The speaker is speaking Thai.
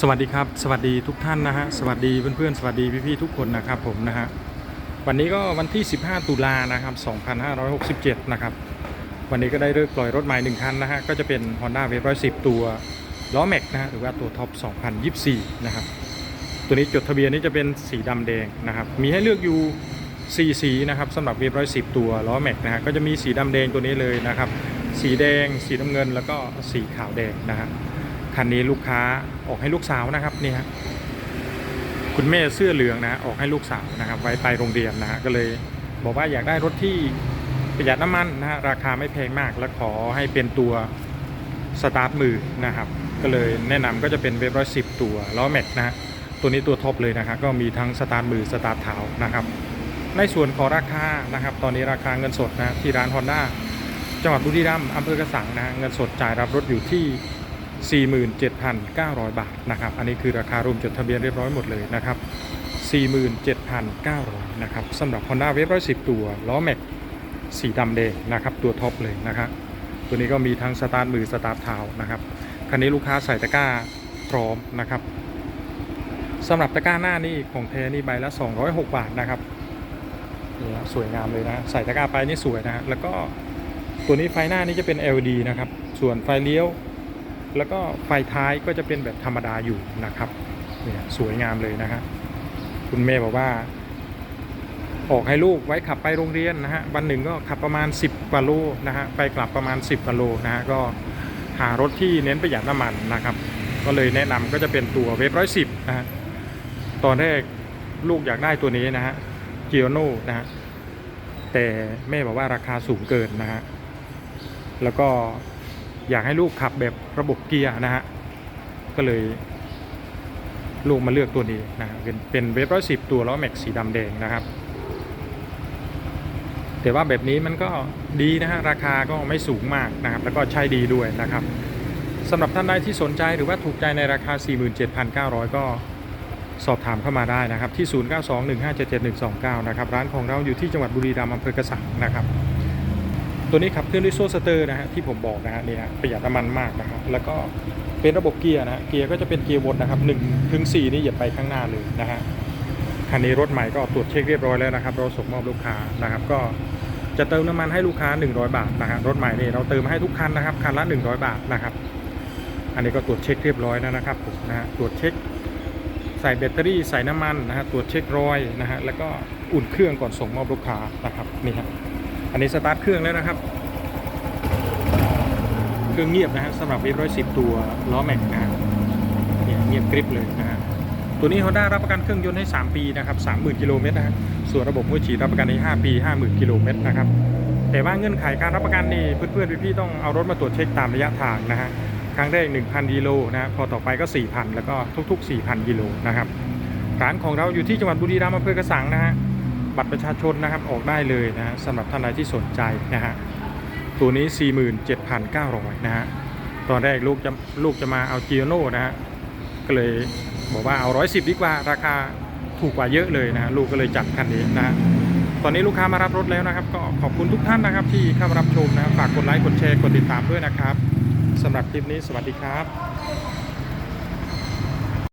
สวัสดีครับสวัสดีทุกท่านนะฮะสวัสดีเพื่อนๆสวัสดีพี่ๆทุกคนนะครับผมนะฮะวันนี้ก็วันที่ 15 ตุลานะครับ 2567 นะครับ วันนี้ก็ได้เลิกปล่อยรถใหม่หนึ่งคันนะฮะก็จะเป็น Honda w a v 110 ตัวล้อแม็กนะฮะหรือว่าตัวท็อป 2024 นะครับ ตัวนี้จดทะเบียนนี้จะเป็นสีดำแดงนะครับ มีให้เลือกอยู่ 4 สีนะครับสำหรับเวฟร้อยสิบตัวล้อแม็กนะฮะก็จะมีสีดำแดงตัวนี้เลยนะครับ สีแดง สีน้ำเงินแล้วก็สีขาวแดงนะฮะ คันนี้ลูกค้าออกให้ลูกสาวนะครับนี่ฮะคุณแม่เสื้อเหลืองนะฮะออกให้ลูกสาวนะครับ ไว้ไปโรงเรียนนะฮะก็เลยบอกว่าอยากได้รถที่ประหยัดน้ำมันนะฮะราคาไม่แพงมากและขอให้เป็นตัวสตาร์ทมือนะครับ ก็เลยแนะนำก็จะเป็นเวฟร้อยสิบตัวล้อแม็กนะฮะตัวนี้ตัวท็อปเลยนะครับก็มีทั้งสตาร์ทมือสตาร์ทเท้านะครับ ในส่วนของราคานะครับ ตอนนี้ราคาเงินสดนะที่ร้าน Honda จังหวัดบุรีรัมย์อำเภอกระสังนะเงินสดจ่ายรับรถอยู่ที่ 47,900 บาทนะครับ อันนี้คือราคารวมจดทะเบียนเรียบร้อยหมดเลยนะครับ 47,900นะครับสำหรับ Honda w a v 110 ตัวล้อแม็กสีดำแดงนะครับ ตัวท็อปเลยนะครับตัวนี้ก็มีทั้งสตาร์ทมือสตาร์ทเท้านะครับ คันนี้ลูกค้าใส่ตะกร้าพร้อมนะครับสำหรับตะกร้าหน้านี่ของแท้นี่ใบละ 206 บาทนะครับนี่สวยงามเลยนะ ใส่ตะกร้าไปนี่สวยนะฮะแล้วก็ตัวนี้ไฟหน้านี่จะเป็น LED นะครับ ส่วนไฟเลี้ยว แล้วก็ไฟท้ายก็จะเป็นแบบธรรมดาอยู่นะครับเนี่ยสวยงามเลยนะฮะคุณแม่บอกว่า ออกให้ลูกไว้ขับไปโรงเรียนนะฮะวันหนึ่งก็ขับประมาณ 10กว่าโลนะฮะไปกลับประมาณ 10กว่าโลนะฮะก็หารถที่เน้นประหยัดน้ำมันนะครับ ก็เลยแนะนำก็จะเป็นตัวเวฟร้อยสิบนะฮะตอนแรกลูกอยากได้ตัวนี้นะฮะเกียวโน่นะฮะแต่แม่บอกว่าราคาสูงเกินนะฮะแล้วก็ อยากให้ลูกขับแบบระบบเกียร์นะฮะก็เลยลูกมาเลือกตัวนี้นะฮะเป็นเป็นเวฟร้อยสิบตัวล้อแม็กสีดำแดงนะครับ แต่ว่าแบบนี้มันก็ดีนะฮะราคาก็ไม่สูงมากนะครับ แล้วก็ใช้ดีด้วยนะครับสำหรับท่านใดที่สนใจหรือว่าถูกใจในราคา 47,900 ก็สอบถามเข้ามาได้นะครับ ที่ 0921577129 นะครับ ร้านของเราอยู่ที่จังหวัดบุรีรัมย์อำเภอกระสังนะครับ ตัวนี้ขับเคลื่อนด้วยโซ่สเตอร์นะฮะที่ผมบอกนะฮะนี่ฮะประหยัดน้ำมันมากนะครับแล้วก็เป็นระบบเกียร์นะฮะเกียร์ก็จะเป็นเกียร์วนนะครับ1ถึง4นี่เหยียบไปข้างหน้าเลยนะฮะคันนี้รถใหม่ก็ตรวจเช็คเรียบร้อยแล้วนะครับเราส่งมอบลูกค้านะครับ ก็จะเติมน้ำมันให้ลูกค้า 100 บาทนะฮะรถใหม่นี่เราเติมให้ทุกคันนะครับคันละ 100 บาทนะครับ อันนี้ก็ตรวจเช็คเรียบร้อยแล้วนะครับผมนะฮะตรวจเช็คใส่แบตเตอรี่ใส่น้ำมันนะฮะตรวจเช็ครอยนะฮะแล้วก็อุ่นเครื่องก่อนส่งมอบลูกค้านะครับนี่ฮะ อันนี้สตาร์ทเครื่องแล้วนะครับ เครื่องเงียบนะฮะสำหรับวีร้อยสิบตัวล้อแม็กนะฮะเนี่ยเงียบกริบเลยนะฮะตัวนี้ Honda รับประกันเครื่องยนต์ให้ 3 ปีนะครับ30,000กิโลเมตรนะฮะส่วนระบบหัวฉีดรับประกันให้5ปี 50,000กิโลเมตรนะครับแต่ว่าเงื่อนไขการรับประกันนี่เพื่อนๆพี่ๆต้องเอารถมาตรวจเช็คตามระยะทางนะฮะครั้งแรก 1,000กิโลนะฮะพอต่อไปก็ 4,000 แล้วก็ทุก ๆ 4,000กิโลนะครับร้านของเราอยู่ที่จังหวัดบุรีรัมย์อำเภอกระสังนะฮะ บัตรประชาชนนะครับออกได้เลยนะฮะสำหรับท่านใดที่สนใจนะฮะตัวนี้ 47,900นะฮะตอนแรกลูกจะลูกจะมาเอาจิโน่นะฮะก็เลยบอกว่าเอา110ดีกว่าราคาถูกกว่าเยอะเลยนะฮะลูกก็เลยจัดคันนี้นะฮะตอนนี้ลูกค้ามารับรถแล้วนะครับ ก็ขอบคุณทุกท่านนะครับ ที่เข้ามารับชมนะฝากกดไลค์กดแชร์กดติดตามด้วยนะครับสำหรับคลิปนี้สวัสดีครับ